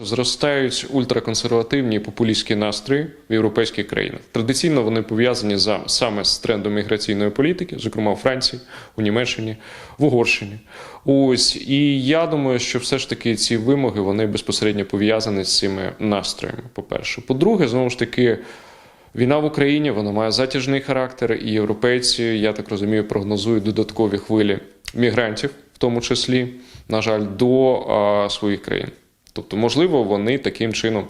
Зростають ультраконсервативні і популістські настрої в європейських країнах. Традиційно вони пов'язані за- саме з трендом міграційної політики, зокрема у Франції, у Німеччині, в Угорщині. Ось і я думаю, що все ж таки ці вимоги вони безпосередньо пов'язані з цими настроями. По-перше, по-друге, знову ж таки. Війна в Україні вона має затяжний характер, і європейці, я так розумію, прогнозують додаткові хвилі мігрантів, в тому числі, на жаль, до а, своїх країн. Тобто, можливо, вони таким чином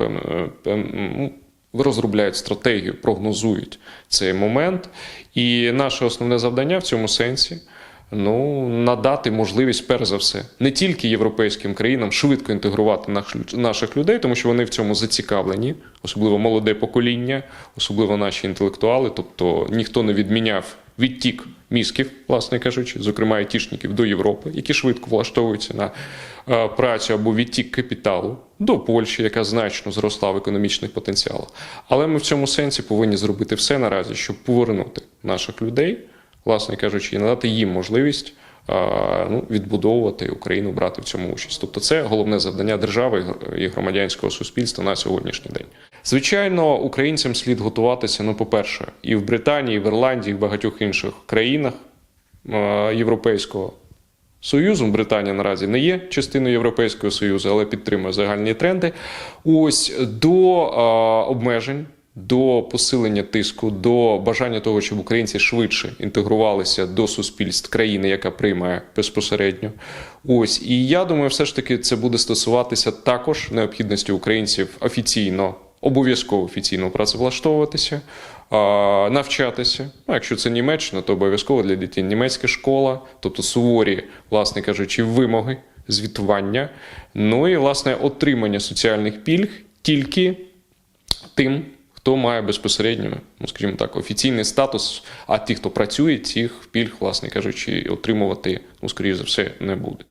ну, розробляють стратегію, прогнозують цей момент. І наше основне завдання в цьому сенсі ну, надати можливість, перш за все, не тільки європейським країнам швидко інтегрувати наш- наших людей, тому що вони в цьому зацікавлені, особливо молоде покоління, особливо наші інтелектуали. Тобто ніхто не відміняв відтік мізків, власне кажучи, зокрема айтішників до Європи, які швидко влаштовуються на е, працю або відтік капіталу до Польщі, яка значно зросла в економічних потенціалах. Але ми в цьому сенсі повинні зробити все наразі, щоб повернути наших людей, власне кажучи, і надати їм можливість ну, відбудовувати Україну, брати в цьому участь. Тобто, це головне завдання держави і громадянського суспільства на сьогоднішній день. Звичайно, українцям слід готуватися. Ну, по-перше, і в Британії, і в Ірландії, і в багатьох інших країнах е, Європейського Союзу. Британія наразі не є частиною Європейського Союзу, але підтримує загальні тренди. Ось до е, обмежень. До посилення тиску, до бажання того, щоб українці швидше інтегрувалися до суспільств країни, яка приймає безпосередньо. Ось і я думаю, все ж таки це буде стосуватися також необхідності українців офіційно, обов'язково офіційно працевлаштовуватися, навчатися. Ну, якщо це Німеччина, то обов'язково для дітей німецька школа, тобто суворі, власне кажучи, вимоги, звітування. Ну і власне отримання соціальних пільг тільки тим, хто має безпосередньо, ну скажімо так, офіційний статус, а ті, хто працює, цих пільг, власне кажучи, отримувати, ну, скоріш за все, не буде.